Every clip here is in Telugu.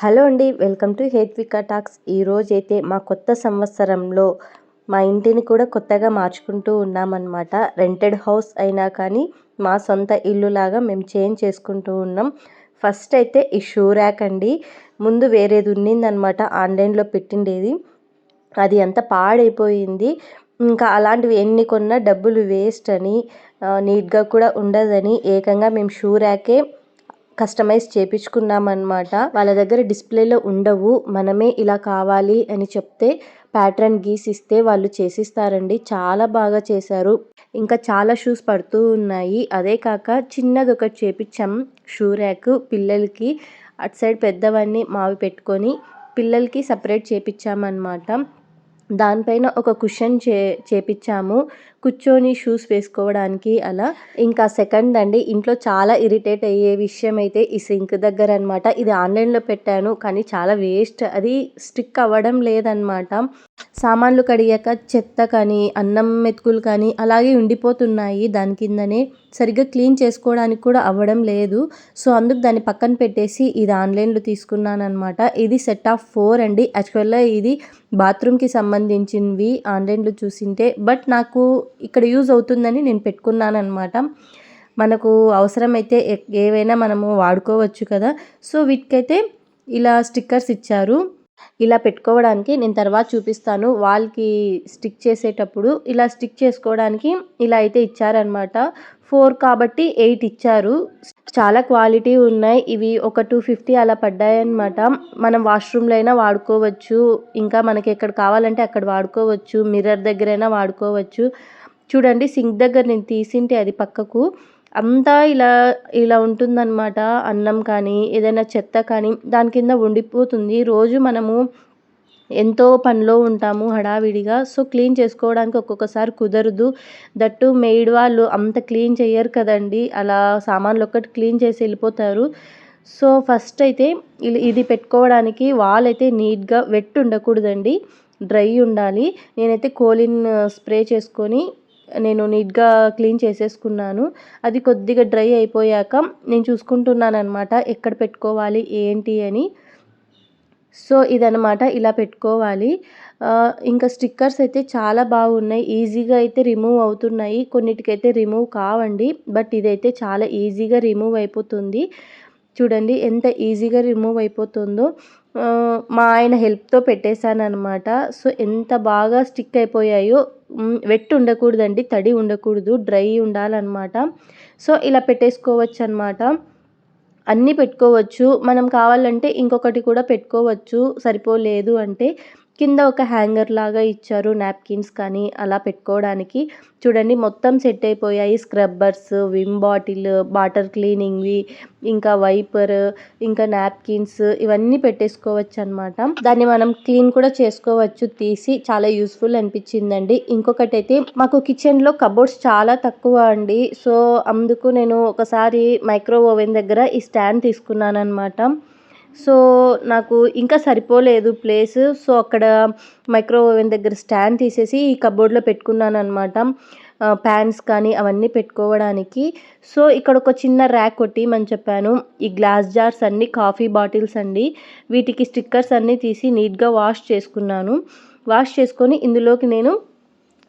హలో అండి వెల్కమ్ టు హేత్వికా టాక్స్. ఈరోజు అయితే మా కొత్త సంవత్సరంలో మా ఇంటిని కూడా కొత్తగా మార్చుకుంటూ ఉన్నామన్నమాట. రెంటెడ్ హౌస్ అయినా కానీ మా సొంత ఇల్లులాగా మేము చేంజ్ చేసుకుంటూ ఉన్నాం. ఫస్ట్ అయితే ఈ షూ ర్యాక్ అండి. ముందు వేరేది ఉన్నిందనమాట ఆన్లైన్లో పెట్టిండేది. అది అంత పాడైపోయింది. ఇంకా అలాంటివి ఎన్ని కొన్నా డబ్బులు వేస్ట్ అని నీట్గా కూడా ఉండదని ఏకంగా మేము షూ ర్యాకే కస్టమైజ్ చేపించుకున్నామన్నమాట వాళ్ళ దగ్గర డిస్ప్లేలో ఉండవు. మనమే ఇలా కావాలి అని చెప్తే ప్యాటర్న్ గీసిస్తే వాళ్ళు చేసిస్తారండి. చాలా బాగా చేశారు. ఇంకా చాలా షూస్ పడుతూ ఉన్నాయి. అదే కాక చిన్నది ఒకటి చేపించాం షూ ర్యాక్ పిల్లలకి. అటు సైడ్ పెద్దవన్నీ మావి పెట్టుకొని పిల్లలకి సపరేట్ చేపించామన్నమాట దానిపైన ఒక కుషన్ చే చేపించాము కూర్చొని షూస్ వేసుకోవడానికి అలా ఇంకా సెకండ్ అండి ఇంట్లో చాలా ఇరిటేట్ అయ్యే విషయం అయితే ఈ సింక్ దగ్గర అనమాట ఇది ఆన్లైన్లో పెట్టాను కానీ చాలా వేస్ట్ అది స్టిక్ అవ్వడం లేదనమాట సామాన్లు కడిగాక చెత్త కానీ అన్నం మెతుకులు కానీ అలాగే ఉండిపోతున్నాయి. దాని కిందనే సరిగ్గా క్లీన్ చేసుకోవడానికి కూడా అవ్వడం లేదు. సో అందుకు దాన్ని పక్కన పెట్టేసి ఇది ఆన్లైన్లో తీసుకున్నాను అనమాట ఇది సెట్ ఆఫ్ ఫోర్ అండి. యాక్చువల్గా ఇది బాత్రూమ్కి సంబంధించినవి ఆన్లైన్లో చూసింటే. బట్ నాకు ఇక్కడ యూజ్ అవుతుందని నేను పెట్టుకున్నాను అనమాట మనకు అవసరమైతే ఏవైనా మనము వాడుకోవచ్చు కదా. సో వీటికైతే ఇలా స్టిక్కర్స్ ఇచ్చారు. ఇలా పెట్టుకోవడానికి నేను తర్వాత చూపిస్తాను. వాళ్ళకి స్టిక్ చేసేటప్పుడు ఇలా స్టిక్ చేసుకోవడానికి ఇలా అయితే ఇచ్చారనమాట ఫోర్ కాబట్టి ఎయిట్ ఇచ్చారు. చాలా క్వాలిటీ ఉన్నాయి. ఇవి ఒక టూ ఫిఫ్టీ అలా పడ్డాయి అనమాట మనం వాష్రూమ్లో అయినా వాడుకోవచ్చు. ఇంకా మనకి ఎక్కడ కావాలంటే అక్కడ వాడుకోవచ్చు. మిర్రర్ దగ్గరైనా వాడుకోవచ్చు. చూడండి సింక్ దగ్గర నేను తీసింటే అది పక్కకు. అంతా ఇలా ఇలా ఉంటుందన్నమాట. అన్నం కానీ ఏదైనా చెత్త కానీ దాని కింద ఉండిపోతుంది. రోజు మనము ఎంతో పనిలో ఉంటాము హడావిడిగా. సో క్లీన్ చేసుకోవడానికి ఒక్కొక్కసారి కుదరదు. దట్టు మెయిడ్ వాళ్ళు అంత క్లీన్ చేయరు కదండి. అలా సామాన్లు ఒక్కటి క్లీన్ చేసి వెళ్ళిపోతారు. సో ఫస్ట్ అయితే ఇది పెట్టుకోవడానికి వాల్ అయితే నీట్గా వెట్ ఉండకూడదండి. డ్రై ఉండాలి. నేనైతే కోలిన్ స్ప్రే చేసుకొని నేను నీట్గా క్లీన్ చేసేసుకున్నాను. అది కొద్దిగా డ్రై అయిపోయాక నేను చూసుకుంటున్నాను అనమాట ఎక్కడ పెట్టుకోవాలి ఏంటి అని. సో ఇదనమాట ఇలా పెట్టుకోవాలి. ఇంకా స్టిక్కర్స్ అయితే చాలా బాగున్నాయి. ఈజీగా అయితే రిమూవ్ అవుతున్నాయి. కొన్నిటికైతే రిమూవ్ కావండి బట్ ఇదైతే చాలా ఈజీగా రిమూవ్ అయిపోతుంది. చూడండి ఎంత ఈజీగా రిమూవ్ అయిపోతుందో. మా ఆయన హెల్ప్తో పెట్టేశాను అనమాట సో ఎంత బాగా స్టిక్ అయిపోయాయో వెట్ ఉండకూడదండి తడి ఉండకూడదు డ్రై ఉండాలన్నమాట. సో ఇలా పెట్టేసుకోవచ్చు అనమాట అన్నీ పెట్టుకోవచ్చు. మనం కావాలంటే ఇంకొకటి కూడా పెట్టుకోవచ్చు. సరిపోలేదు అంటే కింద ఒక హ్యాంగర్ లాగా ఇచ్చారు నాప్కిన్స్ కానీ అలా పెట్టుకోవడానికి. చూడండి మొత్తం సెట్ అయిపోయాయి. స్క్రబ్బర్స్ విమ్ బాటిల్ వాటర్ క్లీనింగ్వి ఇంకా వైపర్ ఇంకా నాప్కిన్స్ ఇవన్నీ పెట్టేసుకోవచ్చు అనమాట దాన్ని మనం క్లీన్ కూడా చేసుకోవచ్చు. తీసి చాలా యూస్ఫుల్ అనిపించిందండి. ఇంకొకటి అయితే మాకు కిచెన్లో కబోర్డ్స్ చాలా తక్కువ అండి. సో అందుకు నేను ఒకసారి మైక్రో ఓవెన్ దగ్గర ఈ స్టాండ్ తీసుకున్నాను అనమాట సో నాకు ఇంకా సరిపోలేదు ప్లేస్. సో అక్కడ మైక్రోవేవ్ ఓవెన్ దగ్గర స్టాండ్ తీసేసి ఈ కబోర్డ్లో పెట్టుకున్నాను అనమాట ప్యాన్స్ కానీ అవన్నీ పెట్టుకోవడానికి. సో ఇక్కడ ఒక చిన్న ర్యాక్ కొట్టిమని చెప్పాను. ఈ గ్లాస్ జార్స్ అన్నీ కాఫీ బాటిల్స్ అండి వీటికి స్టిక్కర్స్ అన్నీ తీసి నీట్గా వాష్ చేసుకున్నాను. వాష్ చేసుకొని ఇందులోకి నేను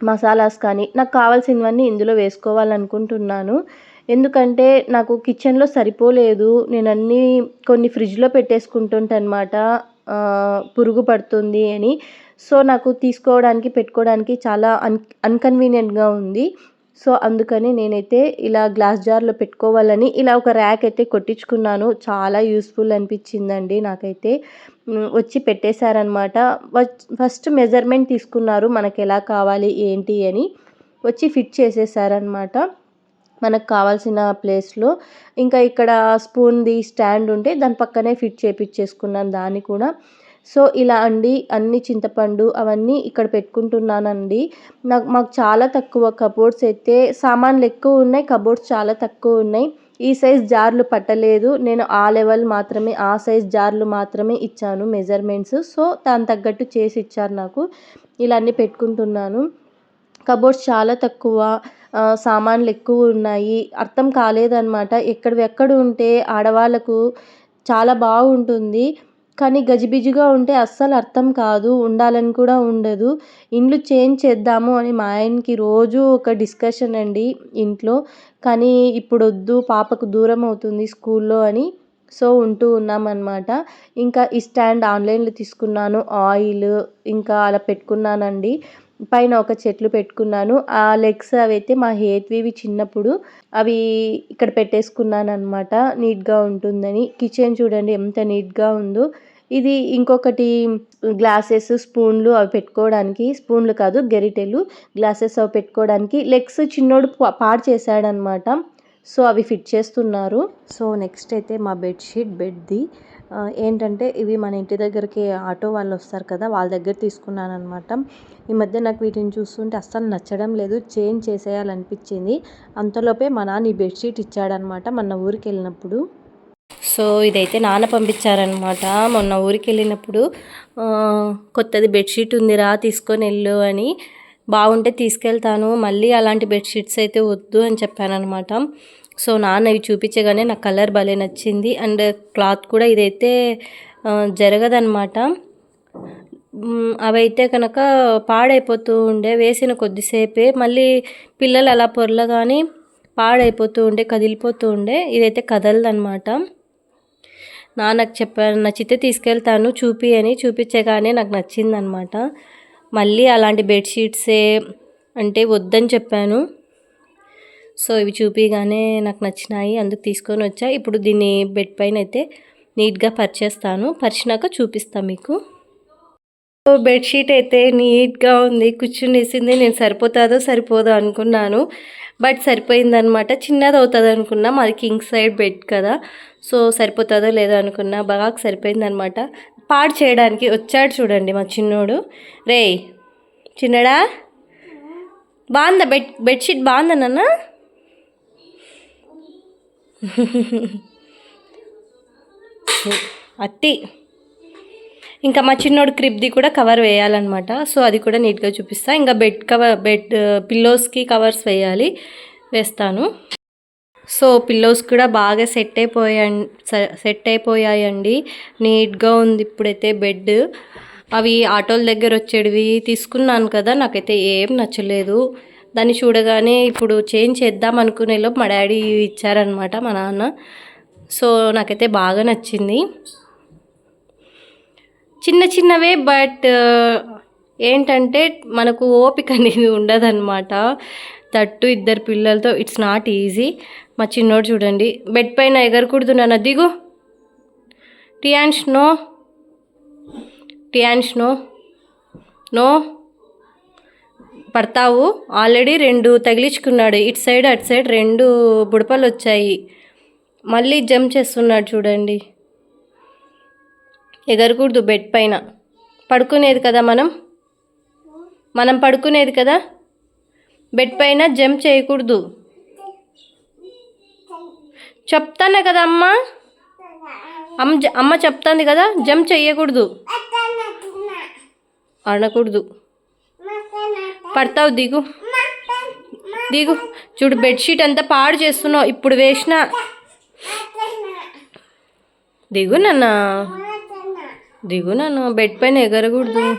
మసాలాస్ కానీ నాకు కావాల్సినవన్నీ ఇందులో వేసుకోవాలనుకుంటున్నాను. ఎందుకంటే నాకు కిచెన్లో సరిపోలేదు. నేను అన్నీ కొన్ని ఫ్రిడ్జ్లో అనమాట పురుగు పడుతుంది అని. సో నాకు తీసుకోవడానికి పెట్టుకోవడానికి చాలా అన్ అన్కన్వీనియంట్గా ఉంది. సో అందుకని నేనైతే ఇలా గ్లాస్ జార్లో పెట్టుకోవాలని ఇలా ఒక ర్యాక్ అయితే కొట్టించుకున్నాను. చాలా యూస్ఫుల్ అనిపించిందండి నాకైతే. వచ్చి పెట్టేశారనమాట ఫస్ట్ మెజర్మెంట్ తీసుకున్నారు. మనకు ఎలా కావాలి ఏంటి అని. వచ్చి ఫిట్ చేసేసారనమాట మనకు కావాల్సిన ప్లేస్లో ఇంకా ఇక్కడ స్పూన్ది స్టాండ్ ఉంటే దాని పక్కనే ఫిట్ చేపించేసుకున్నాను దాన్ని కూడా. సో ఇలా అండి. అన్ని చింతపండు అవన్నీ ఇక్కడ పెట్టుకుంటున్నానండి. నాకు మాకు చాలా తక్కువ కబోర్డ్స్ అయితే సామాన్లు ఎక్కువ ఉన్నాయి కబోర్డ్స్ చాలా తక్కువ ఉన్నాయి. ఈ సైజ్ జార్లు పట్టలేదు. నేను ఆ లెవెల్ మాత్రమే ఆ సైజ్ జార్లు మాత్రమే ఇచ్చాను మెజర్మెంట్స్ సో దాని తగ్గట్టు చేసి ఇచ్చారు నాకు. ఇలా అన్నీ పెట్టుకుంటున్నాను. కబోర్డ్స్ చాలా తక్కువ సామాన్లు ఎక్కువ ఉన్నాయి. అర్థం కాలేదన్నమాట. ఎక్కడివి ఎక్కడ ఉంటే ఆడవాళ్ళకు చాలా బాగుంటుంది. కానీ గజిబిజిగా ఉంటే అస్సలు అర్థం కాదు ఉండాలని కూడా ఉండదు. ఇండ్లు చేంజ్ చేద్దాము అని మా ఆయనకి రోజు ఒక డిస్కషన్ అండి ఇంట్లో. కానీ ఇప్పుడు వద్దు పాపకు దూరం అవుతుంది స్కూల్లో అని సో ఉంటూ ఉన్నామన్నమాట. ఇంకా ఈ స్టాండ్ ఆన్లైన్లో తీసుకున్నాను ఆయిల్ ఇంకా అలా పెట్టుకున్నానండి. పైన ఒక చెట్లు పెట్టుకున్నాను. ఆ లెగ్స్ అవి అయితే మా హేత్వివి చిన్నప్పుడు అవి ఇక్కడ పెట్టేసుకున్నాను అనమాట నీట్గా ఉంటుందని. కిచెన్ చూడండి ఎంత నీట్గా ఉందో. ఇది ఇంకొకటి గ్లాసెస్ స్పూన్లు అవి పెట్టుకోవడానికి స్పూన్లు కాదు గెరిటెలు గ్లాసెస్ అవి పెట్టుకోవడానికి లెగ్స్ చిన్నోడు పాడు చేశాడనమాట సో అవి ఫిట్ చేస్తున్నారు. సో నెక్స్ట్ అయితే మా బెడ్షీట్ బెడ్ది. ఏంటంటే ఇవి మన ఇంటి దగ్గరికి ఆటో వాళ్ళు వస్తారు కదా వాళ్ళ దగ్గర తీసుకున్నాను అనమాట ఈ మధ్య నాకు వీటిని చూస్తుంటే అస్సలు నచ్చడం లేదు చేంజ్ చేసేయాలనిపించింది. అంతలోపే మా నాన్న ఈ బెడ్షీట్ ఇచ్చాడనమాట మొన్న ఊరికి వెళ్ళినప్పుడు సో ఇదైతే నాన్న పంపించారనమాట మొన్న ఊరికి వెళ్ళినప్పుడు కొత్తది బెడ్షీట్ ఉందిరా తీసుకొని వెళ్ళు అని. బాగుంటే తీసుకెళ్తాను మళ్ళీ అలాంటి బెడ్షీట్స్ అయితే వద్దు అని చెప్పాననమాట సో నాన్న ఇవి చూపించగానే నాకు కలర్ భలే నచ్చింది. అండ్ క్లాత్ కూడా ఇదైతే జరగదనమాట అవైతే కనుక పాడైపోతూ ఉండే వేసిన కొద్దిసేపే. మళ్ళీ పిల్లలు అలా పొరలగానే పాడైపోతూ ఉండే కదిలిపోతూ ఉండే. ఇదైతే కదలదనమాట నాన్నకు చెప్పాను నచ్చితే తీసుకెళ్తాను చూపి అని చూపించగానే నాకు నచ్చిందనమాట మళ్ళీ అలాంటి బెడ్షీట్సే అంటే వద్దని చెప్పాను. సో ఇవి చూపిగానే నాకు నచ్చినాయి అందుకు తీసుకొని వచ్చా. ఇప్పుడు దీన్ని బెడ్ పైన అయితే నీట్గా పరిచేస్తాను. పరిచినాక చూపిస్తాను మీకు. బెడ్షీట్ అయితే నీట్గా ఉంది. కూర్చునేసింది నేను సరిపోతుందో సరిపోదో అనుకున్నాను. బట్ సరిపోయిందనమాట. చిన్నది అవుతుంది అనుకున్నా. మాది కింగ్ సైడ్ బెడ్ కదా. సో సరిపోతుందో లేదో అనుకున్నా. బాగా సరిపోయిందనమాట. పాడు చేయడానికి వచ్చాడు చూడండి మా చిన్నోడు. రే చిన్నడా? బాగుందా? బెడ్ బెడ్షీట్ బాగుందా నాన్న? అత్తి. ఇంకా మా చిన్నోడు క్రిప్ది కూడా కవర్ వేయాలన్నమాట. సో అది కూడా నీట్గా చూపిస్తా. ఇంకా బెడ్ కవర్ బెడ్ పిల్లోస్కి కవర్స్ వేయాలి. వేస్తాను. సో పిల్లోస్ కూడా బాగా సెట్ అయిపోయా సెట్ అయిపోయాయండి. నీట్గా ఉంది ఇప్పుడైతే బెడ్. అవి ఆటోల దగ్గర వచ్చేటివి తీసుకున్నాను కదా నాకైతే ఏం నచ్చలేదు. దాన్ని చూడగానే ఇప్పుడు చేంజ్ చేద్దాం అనుకునేలోపు మా డాడీ ఇచ్చారనమాట మా నాన్న. సో నాకైతే బాగా నచ్చింది. చిన్న చిన్నవే బట్ ఏంటంటే మనకు ఓపిక అనేది ఉండదన్నమాట. తట్టు ఇద్దరు పిల్లలతో ఇట్స్ నాట్ ఈజీ. మా చిన్నోడు చూడండి బెడ్ పైన ఎగరకూడదు దిగు? టియాన్స్ నో. టియాన్స్ నో. నో. పడతావు. ఆల్రెడీ రెండు తగిలించుకున్నాడు. ఇటు సైడ్ అటు సైడ్ రెండు బుడపలు వచ్చాయి. మళ్ళీ జంప్ చేస్తున్నాడు చూడండి. ఎగరకూడదు బెడ్ పైన. పడుకునేది కదా మనం? మనం పడుకునేది కదా? బెడ్ పైన జంప్ చేయకూడదు. చెప్తానే కదా అమ్మ? అమ్మ అమ్మ చెప్తాంది కదా? జంప్ చేయకూడదు అనకూడదు పడతావు దిగు. దిగు. చూడు బెడ్షీట్ అంతా పాడు చేస్తున్నావు. ఇప్పుడు వేసిన. దిగు నాన్న. దిగు నన్ను. బెడ్ పైన ఎగరకూడదు.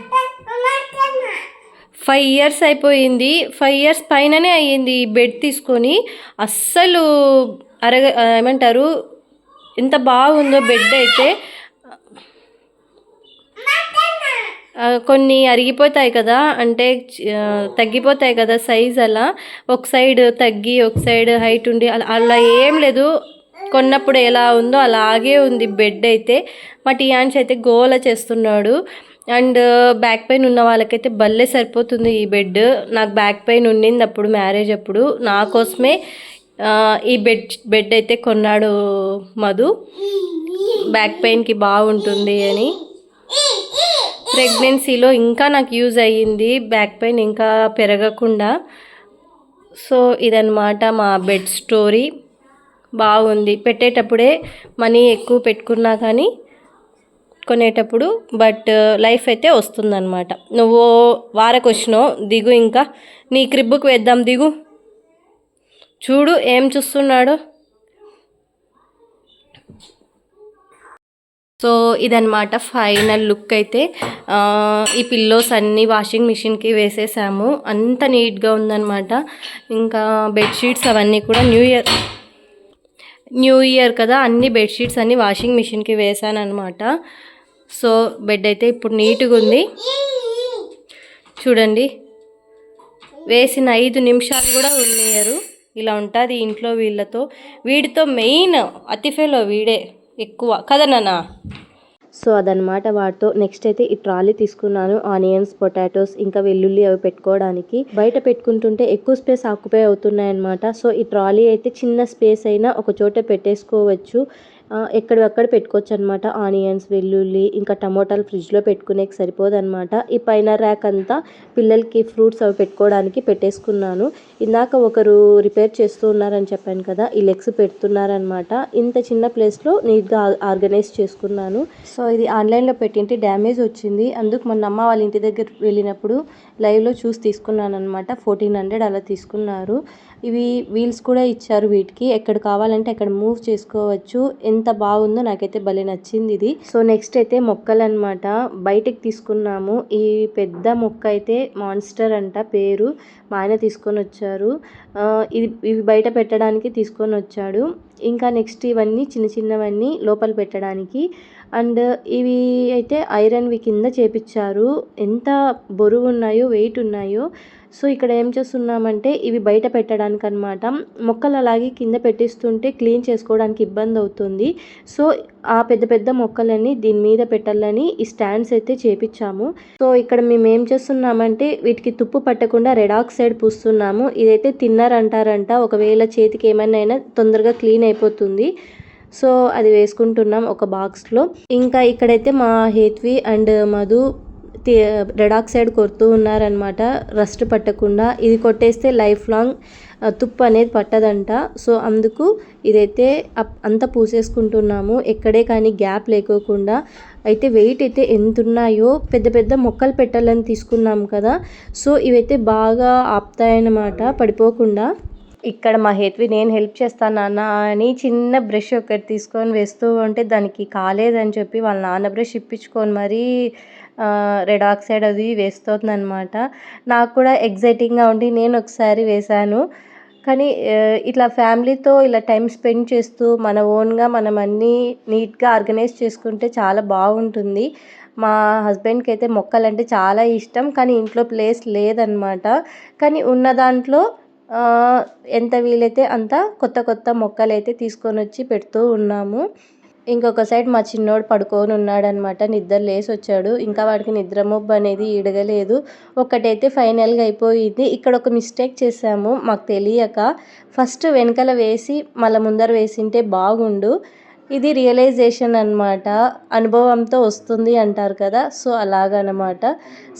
ఫైవ్ ఇయర్స్ అయిపోయింది. ఫైవ్ ఇయర్స్ పైననే అయ్యింది బెడ్ తీసుకొని. అస్సలు అరగ ఏమంటారు? ఎంత బాగుందో బెడ్ అయితే. కొన్ని అరిగిపోతాయి కదా అంటే తగ్గిపోతాయి కదా సైజ్ అలా. ఒక సైడ్ తగ్గి ఒక సైడ్ హైట్ ఉండి అలా అలా ఏం లేదు. కొన్నప్పుడు ఎలా ఉందో అలాగే ఉంది బెడ్ అయితే. మా టీయాన్స్ అయితే గోల చేస్తున్నాడు. అండ్ బ్యాక్ పెయిన్ ఉన్న వాళ్ళకైతే భలే సరిపోతుంది ఈ బెడ్ నాకు బ్యాక్ పెయిన్ ఉండింది అప్పుడు మ్యారేజ్ అప్పుడు. నా కోసమే ఈ బెడ్ బెడ్ అయితే కొన్నాడు మధు. బ్యాక్ పెయిన్కి బాగుంటుంది అని. ప్రెగ్నెన్సీలో ఇంకా నాకు యూజ్ అయ్యింది బ్యాక్ పెయిన్ ఇంకా పెరగకుండా. సో ఇదనమాట మా బెడ్ స్టోరీ. బాగుంది. పెట్టేటప్పుడే మనీ ఎక్కువ పెట్టుకున్నా కానీ కొనేటప్పుడు బట్ లైఫ్ అయితే వస్తుందన్నమాట. నువ్వు వారకు వచ్చినావు దిగు ఇంకా. నీ క్రిబ్బుకు వేద్దాం దిగు. చూడు ఏం చూస్తున్నాడు. సో ఇదనమాట ఫైనల్ లుక్ అయితే. ఈ పిల్లోస్ అన్నీ వాషింగ్ మిషన్కి వేసేసాము. అంత నీట్గా ఉందన్నమాట. ఇంకా బెడ్షీట్స్ అవన్నీ కూడా న్యూ ఇయర్ న్యూ ఇయర్ కదా అన్ని బెడ్షీట్స్ అన్నీ వాషింగ్ మిషన్కి వేసాను అనమాట సో బెడ్ అయితే ఇప్పుడు నీట్గా ఉంది. చూడండి. వేసిన ఐదు నిమిషాలు కూడా ఉన్నయ్యారు ఇలా ఉంటుంది ఇంట్లో వీళ్ళతో. వీడితో మెయిన్ అతిఫేలో వీడే. ఎక్కువ. కదా నాన్న? సో అదనమాట వాటితో నెక్స్ట్ అయితే ఈ ట్రాలీ తీసుకున్నాను. ఆనియన్స్ పొటాటోస్ ఇంకా వెల్లుల్లి అవి పెట్టుకోవడానికి. బయట పెట్టుకుంటుంటే ఎక్కువ స్పేస్ ఆక్యుపై అవుతున్నాయి అనమాట సో ఈ ట్రాలీ అయితే చిన్న స్పేస్ అయినా ఒక చోట పెట్టేసుకోవచ్చు. ఆ, ఎక్కడెక్కడ పెట్టుకోవచ్చు అనమాట ఆనియన్స్ వెల్లుల్లి ఇంకా టమోటాలు ఫ్రిడ్జ్లో పెట్టుకునేకి సరిపోదన్నమాట ఈ పైన ర్యాక్ అంతా పిల్లలకి ఫ్రూట్స్ అవి పెట్టుకోవడానికి పెట్టేసుకున్నాను. ఇందాక ఒకరు రిపేర్ చేస్తూ ఉన్నారని చెప్పాను కదా ఈ లెగ్స్ పెడుతున్నారనమాట. ఇంత చిన్న ప్లేస్లో నీట్గా ఆర్గనైజ్ చేసుకున్నాను. సో ఇది ఆన్లైన్లో పెట్టింటే డ్యామేజ్ వచ్చింది. అందుకు మొన్న అమ్మ వాళ్ళ ఇంటి దగ్గర వెళ్ళినప్పుడు లైవ్లో చూసి తీసుకున్నాను అనమాట ఫోర్టీన్ హండ్రెడ్ అలా తీసుకున్నారు. ఇవి వీల్స్ కూడా ఇచ్చారు వీటికి. ఎక్కడ కావాలంటే అక్కడ మూవ్ చేసుకోవచ్చు. ఎంత బాగుందో నాకైతే భలే నచ్చింది ఇది. సో నెక్స్ట్ అయితే మొక్కలు అనమాట బయటకు తీసుకున్నాము. ఈ పెద్ద మొక్క అయితే మాన్స్టర్ అంట పేరు. మా ఆయన తీసుకొని వచ్చారు ఇది ఇవి బయట పెట్టడానికి తీసుకొని వచ్చాడు ఇంకా నెక్స్ట్ ఇవన్నీ చిన్న చిన్నవన్నీ లోపల పెట్టడానికి. అండ్ ఇవి అయితే ఐరన్వి కింద చేపించారు ఎంత బరువు ఉన్నాయో వెయిట్ ఉన్నాయో. సో ఇక్కడ ఏం చేస్తున్నామంటే ఇవి బయట పెట్టడానికి అనమాట మొక్కలు అలాగే కింద పెట్టిస్తుంటే క్లీన్ చేసుకోవడానికి ఇబ్బంది అవుతుంది సో ఆ పెద్ద పెద్ద మొక్కలన్నీ దీని మీద పెట్టాలని ఈ స్టాండ్స్ అయితే చేపించాము సో ఇక్కడ మేము ఏం చేస్తున్నామంటే వీటికి తుప్పు పట్టకుండా రెడాక్ సైడ్ పూస్తున్నాము. ఇదైతే తిన్నర్ అంటారంట ఒకవేళ చేతికి ఏమైనా అయినా తొందరగా క్లీన్ అయిపోతుంది. సో అది వేసుకుంటున్నాం ఒక బాక్స్లో. ఇంకా ఇక్కడైతే మా Hethvi and Madhu red oxide red oxide కొడుతూ ఉన్నారనమాట రస్ట్ పట్టకుండా. ఇది కొట్టేస్తే లైఫ్ లాంగ్ తుప్పు అనేది పట్టదంట. సో అందుకు ఇదైతే అప్- అంతా పూసేసుకుంటున్నాము. ఎక్కడే కానీ గ్యాప్ లేకోకుండా. అయితే వెయిట్ అయితే ఎంత ఉన్నాయో పెద్ద పెద్ద మొక్కలు పెట్టాలని తీసుకున్నాం కదా. సో ఇవైతే బాగా ఆపుతాయన్నమాట పడిపోకుండా. ఇక్కడ మా హేత్వి నేను హెల్ప్ చేస్తాను నాన్న అని చిన్న బ్రష్ ఒకటి తీసుకొని వేస్తూ ఉంటే దానికి కాలేదని చెప్పి వాళ్ళ నాన్న బ్రష్ ఇప్పించుకొని మరీ రెడ్ ఆక్సైడ్ అది వేస్తుందన్నమాట. నాకు కూడా ఎగ్జైటింగ్గా ఉండి నేను ఒకసారి వేశాను. కానీ ఇట్లా ఫ్యామిలీతో ఇలా టైం స్పెండ్ చేస్తూ మన ఓన్గా మనం అన్నీ నీట్గా ఆర్గనైజ్ చేసుకుంటే చాలా బాగుంటుంది. మా హస్బెండ్కి అయితే మొక్కలంటే చాలా ఇష్టం. కానీ ఇంట్లో ప్లేస్ లేదనమాట కానీ ఉన్న దాంట్లో ఎంత వీలైతే అంత కొత్త కొత్త మొక్కలు అయితే తీసుకొని వచ్చి పెడుతూ ఉన్నాము. ఇంకొక సైడ్ మా చిన్నోడు పడుకొని ఉన్నాడనమాట. నిద్ర లేసి వచ్చాడు ఇంకా వాడికి నిద్ర మొబ్బు అనేది ఇడగలేదు ఒకటైతే ఫైనల్గా అయిపోయింది. ఇక్కడ ఒక మిస్టేక్ చేసాము మాకు తెలియక ఫస్ట్ వెనకల వేసి మళ్ళీ ముందర వేసింటే బాగుండు. ఇది రియలైజేషన్ అన్నమాట. అనుభవంతో వస్తుంది అంటారు కదా సో అలాగనమాట.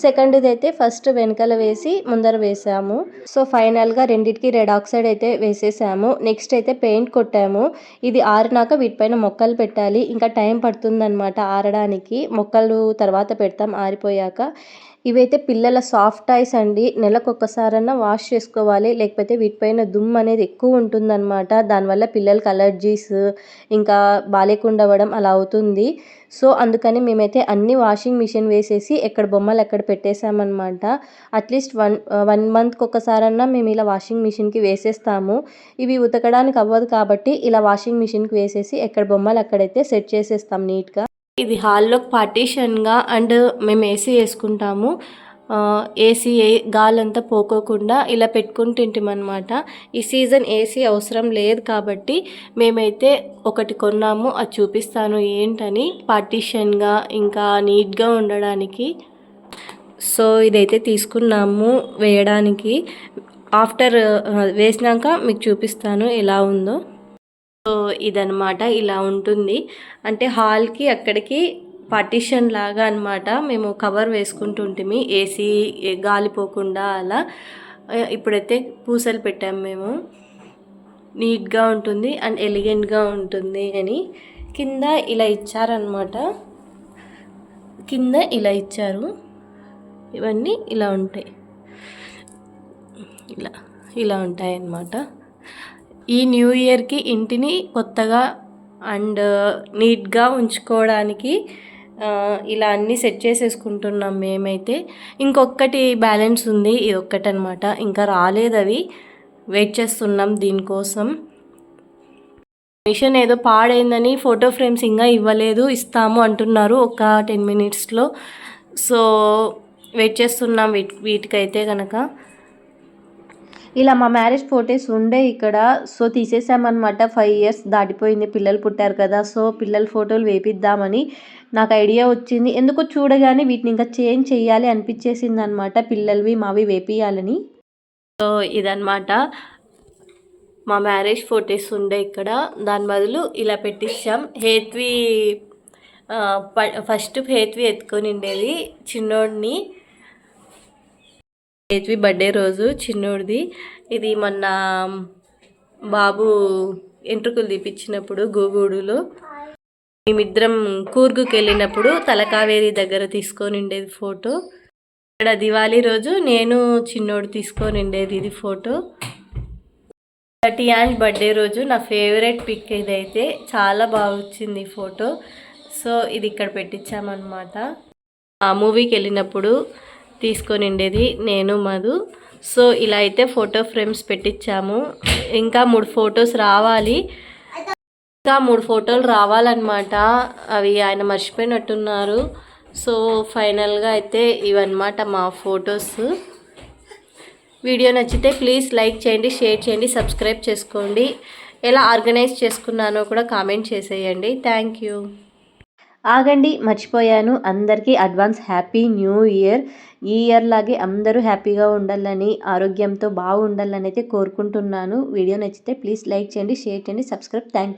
సెకండ్ది అయితే ఫస్ట్ వెనకాల వేసి ముందర వేసాము. సో ఫైనల్గా రెండిటికి రెడ్ ఆక్సైడ్ అయితే వేసేసాము. నెక్స్ట్ అయితే పెయింట్ కొట్టాము. ఇది ఆరినాక వీటిపైన మొక్కలు పెట్టాలి. ఇంకా టైం పడుతుందన్నమాట ఆరడానికి. మొక్కలు తర్వాత పెడతాం ఆరిపోయాక. ఇవైతే పిల్లల సాఫ్ట్ టాయ్స్ అండి. నెలకు ఒక్కసారన్నా వాష్ చేసుకోవాలి. లేకపోతే వీటిపైన దుమ్ము అనేది ఎక్కువ ఉంటుందన్నమాట. దానివల్ల పిల్లలకి అలర్జీస్ ఇంకా బాలేకుండా అవ్వడం అలా అవుతుంది. సో అందుకని మేమైతే అన్ని వాషింగ్ మిషన్ వేసేసి ఎక్కడ బొమ్మలు ఎక్కడ పెట్టేశామన్నమాట. అట్లీస్ట్ వన్ వన్ మంత్కి ఒకసారన్నా మేము ఇలా వాషింగ్ మిషన్కి వేసేస్తాము. ఇవి ఉతకడానికి అవ్వదు కాబట్టి ఇలా వాషింగ్ మిషన్కి వేసేసి ఎక్కడ బొమ్మలు అక్కడైతే సెట్ చేసేస్తాం నీట్గా. ఇది హాల్లో పార్టీషన్గా అండ్ మేము ఏసీ వేసుకుంటాము. ఏసీ గాలంతా పోకోకుండా ఇలా పెట్టుకుంటుంటామన్నమాట ఈ సీజన్ ఏసీ అవసరం లేదు కాబట్టి మేమైతే ఒకటి కొన్నాము అది చూపిస్తాను ఏంటని పార్టీషన్గా ఇంకా నీట్గా ఉండడానికి. సో ఇదైతే తీసుకున్నాము వేయడానికి. ఆఫ్టర్ వేసినాక మీకు చూపిస్తాను ఎలా ఉందో. సో ఇదనమాట ఇలా ఉంటుంది. అంటే హాల్కి అక్కడికి పార్టిషన్ లాగా అనమాట మేము కవర్ వేసుకుంటుంటిమి. ఏసీ గాలిపోకుండా అలా. ఇప్పుడైతే పూసలు పెట్టాము మేము. నీట్గా ఉంటుంది అండ్ ఎలిగెంట్గా ఉంటుంది అని. కింద ఇలా ఇచ్చారనమాట కింద ఇలా ఇచ్చారు. ఇవన్నీ ఇలా ఉంటాయి. ఇలా ఇలా ఉంటాయి అన్నమాట ఈ న్యూ ఇయర్కి ఇంటిని కొత్తగా అండ్ నీట్గా ఉంచుకోవడానికి ఇలా అన్నీ సెట్ చేసేసుకుంటున్నాం మేమైతే. ఇంకొకటి బ్యాలెన్స్ ఉంది ఇది ఒక్కటి అనమాట ఇంకా రాలేదు అవి. వెయిట్ చేస్తున్నాం దీనికోసం. మిషన్ ఏదో పాడైందని ఫోటో ఫ్రేమ్స్ ఇంకా ఇవ్వలేదు ఇస్తాము అంటున్నారు ఒక టెన్ మినిట్స్లో. సో వెయిట్ చేస్తున్నాం వీటి వీటికైతే కనుక ఇలా మా మ్యారేజ్ ఫొటోస్ ఉండే ఇక్కడ. సో తీసేసామన్నమాట. ఫైవ్ ఇయర్స్ దాటిపోయింది. పిల్లలు పుట్టారు కదా. సో పిల్లల ఫోటోలు వేపిద్దామని నాకు ఐడియా వచ్చింది. ఎందుకో చూడగానే వీటిని ఇంకా చేంజ్ చేయాలి అనిపించేసింది అనమాట పిల్లలవి మావి వేపియాలని సో ఇదన్నమాట. మా మ్యారేజ్ ఫొటోస్ ఉండే ఇక్కడ. దాని బదులు ఇలా పెట్టించాం హేత్వి ప- ఫస్ట్ హేత్వి ఎత్తుకొని ఉండేది చిన్నోడిని. హేత్వి బర్త్డే రోజు చిన్నోడిది. ఇది మొన్న బాబు ఎంట్రుకులు తీపిచ్చినప్పుడు గోగూడులో. మేమిద్దరం కూర్గుకి వెళ్ళినప్పుడు తలకావేరి దగ్గర తీసుకొని ఉండేది ఫోటో. ఇక్కడ దివాళీ రోజు నేను చిన్నోడు తీసుకొని ఉండేది ఇది ఫోటో. థర్టీ అండ్ బర్త్డే రోజు నా ఫేవరెట్ పిక్ ఇదైతే చాలా బాగా వచ్చింది ఫోటో. సో ఇది ఇక్కడ పెట్టించామన్నమాట. ఆ మూవీకి వెళ్ళినప్పుడు తీసుకొని ఉండేది నేను మధు. సో ఇలా అయితే ఫోటో ఫ్రేమ్స్ పెట్టించాము. ఇంకా మూడు ఫొటోస్ రావాలి. ఇంకా మూడు ఫోటోలు రావాలన్నమాట. అవి ఆయన మర్చిపోయినట్టున్నారు. సో ఫైనల్గా అయితే ఇవన్నమాట మా ఫొటోస్. వీడియో నచ్చితే ప్లీజ్ లైక్ చేయండి షేర్ చేయండి సబ్స్క్రైబ్ చేసుకోండి. ఎలా ఆర్గనైజ్ చేసుకున్నానో కూడా కామెంట్ చేసేయండి. Thank you. ఆగండి మర్చిపోయాను. అందరికీ అడ్వాన్స్ హ్యాపీ న్యూ ఇయర్. ఈ ఇయర్ లాగే అందరూ హ్యాపీగా ఉండాలని ఆరోగ్యంతో బాగుండాలని అయితే కోరుకుంటున్నాను. వీడియో నచ్చితే ప్లీజ్ లైక్ చేయండి షేర్ చేయండి సబ్స్క్రైబ్. థ్యాంక్